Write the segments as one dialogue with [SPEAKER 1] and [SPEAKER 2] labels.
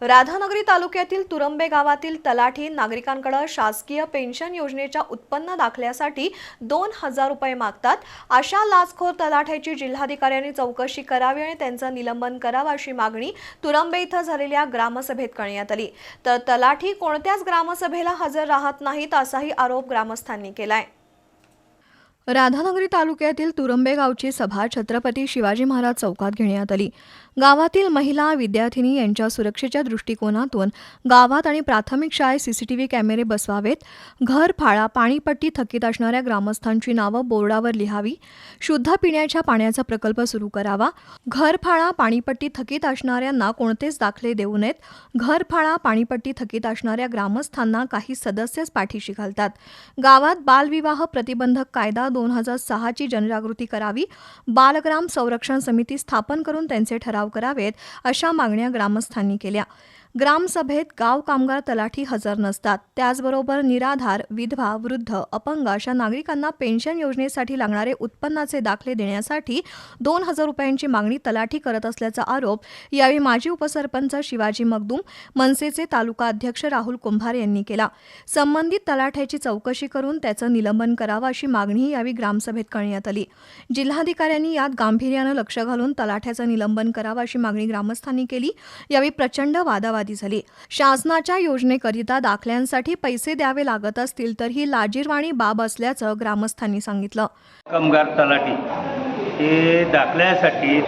[SPEAKER 1] राधानगरी तालुक्यातील तुरंबे गावातील तलाठी नागरिकांकडे शासकीय पेन्शन योजनेच्या उत्पन्न दाखल्यासाठी दोन हजार रुपये मागतात. अशा लाचखोर तलाठ्याची जिल्हाधिकाऱ्यांनी चौकशी करावी आणि त्यांचं निलंबन करावं अशी मागणी तुरंबे इथं झालेल्या ग्रामसभेत करण्यात आली. तर तलाठी कोणत्याच ग्रामसभेला हजर राहत नाहीत असाही आरोप ग्रामस्थांनी केलाय. राधानगरी तालुक्यातील तुरंबे गावची सभा छत्रपती शिवाजी महाराज चौकात घेण्यात आली. गावातील महिला विद्यार्थिनी यांच्या सुरक्षेच्या दृष्टिकोनातून गावात आणि प्राथमिक शाळेत सीसीटीव्ही कॅमेरे बसवावेत. घर फाळा पाणीपट्टी थकीत असणाऱ्या ग्रामस्थांची नावं बोर्डावर लिहावी. शुद्ध पिण्याच्या पाण्याचा प्रकल्प सुरू करावा. घर फाळा पाणीपट्टी थकीत असणाऱ्यांना कोणतेच दाखले देऊ नयेत. घर फाळा पाणीपट्टी थकीत असणाऱ्या ग्रामस्थांना काही सदस्यच पाठीशी घालतात. गावात बालविवाह प्रतिबंधक कायदा दोन हजार सहाची जनजागृती करावी बालग्राम संरक्षण समिती स्थापन करून त्यांचे ठराव करावेत अशा मागण्या ग्रामस्थांनी केल्या. ग्रामसभेत गाव कामगार तलाठी हजर नसतात. त्याचबरोबर निराधार विधवा वृद्ध अपंग अशा नागरिकांना पेन्शन योजनेसाठी लागणारे उत्पन्नाचे दाखले देण्यासाठी दोन हजार रुपयांची मागणी तलाठी करत असल्याचा आरोप यावेळी माजी उपसरपंच शिवाजी मगदूम मनसेचे तालुका अध्यक्ष राहुल कुंभार यांनी केला. संबंधित तलाठ्याची चौकशी करून त्याचं निलंबन करावं अशी मागणीही यावेळी ग्रामसभेत करण्यात आली. जिल्हाधिकाऱ्यांनी यात गांभीर्यानं लक्ष घालून तलाठ्याचं निलंबन करावं अशी मागणी ग्रामस्थांनी केली. यावेळी प्रचंड वादावादी झाली. शासनाच्या योजनेकरिता दाखल्यांसाठी पैसे द्यावे लागत असतील तर ही लाजीरवाणी बाब असल्याचं ग्रामस्थांनी सांगितलं.
[SPEAKER 2] कामगार तलाठी. हे दाखल्यासाठी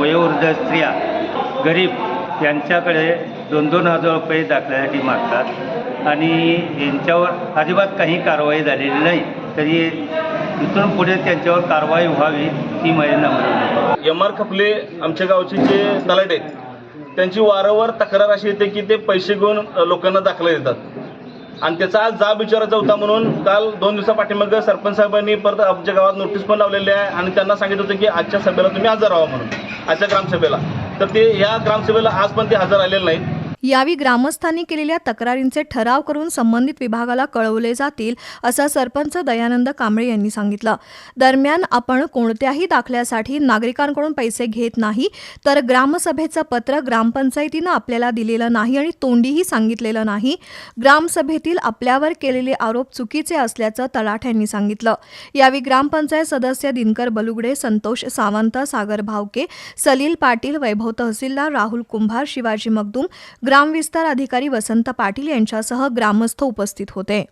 [SPEAKER 2] वयोवृद्ध स्त्रिया गरीब यांच्याकडे दोन दोन हजार रुपये दाखल्यासाठी मागतात. आणि यांच्यावर अजिबात काही कारवाई झालेली नाही. तरी इथून पुढे त्यांच्यावर कारवाई व्हावी ही माझी नम्र
[SPEAKER 3] एम आर खपले आमच्या गावचे जे तलाटे आहेत. त्यांची वारंवार तक्रार अशी येते की ते पैसे घेऊन लोकांना दाखला देतात. आणि त्याचा आज जाब विचारायचा होता म्हणून काल दोन दिवसा पाठीमागं सरपंच साहेबांनी परत आमच्या गावात नोटीस पण लावलेली आहे आणि त्यांना सांगितलं होतं की आजच्या सभेला तुम्ही हजर राहा म्हणून आजच्या ग्रामसभेला. तर ते या ग्रामसभेला आज पण ते हजर आलेले नाहीत.
[SPEAKER 1] यावेळी ग्रामस्थांनी केलेल्या तक्रारींचे ठराव करून संबंधित विभागाला कळवले जातील असं सरपंच दयानंद कांबळे यांनी सांगितलं. दरम्यान आपण कोणत्याही दाखल्यासाठी नागरिकांकडून पैसे घेत नाही तर ग्रामसभेचं पत्र ग्रामपंचायतीनं आपल्याला दिलेलं नाही आणि तोंडीही सांगितलेलं नाही. ग्रामसभेतील आपल्यावर केलेले आरोप चुकीचे असल्याचं तलाठ्यांनी सांगितलं. यावेळी ग्रामपंचायत सदस्य दिनकर बलुगडे संतोष सावंत सागर भावके सलील पाटील वैभव तहसीलदार राहुल कुंभार शिवाजी मगदूम ग्रामविस्तार अधिकारी वसंत पाटील यांच्यासह ग्रामस्थ उपस्थित होते.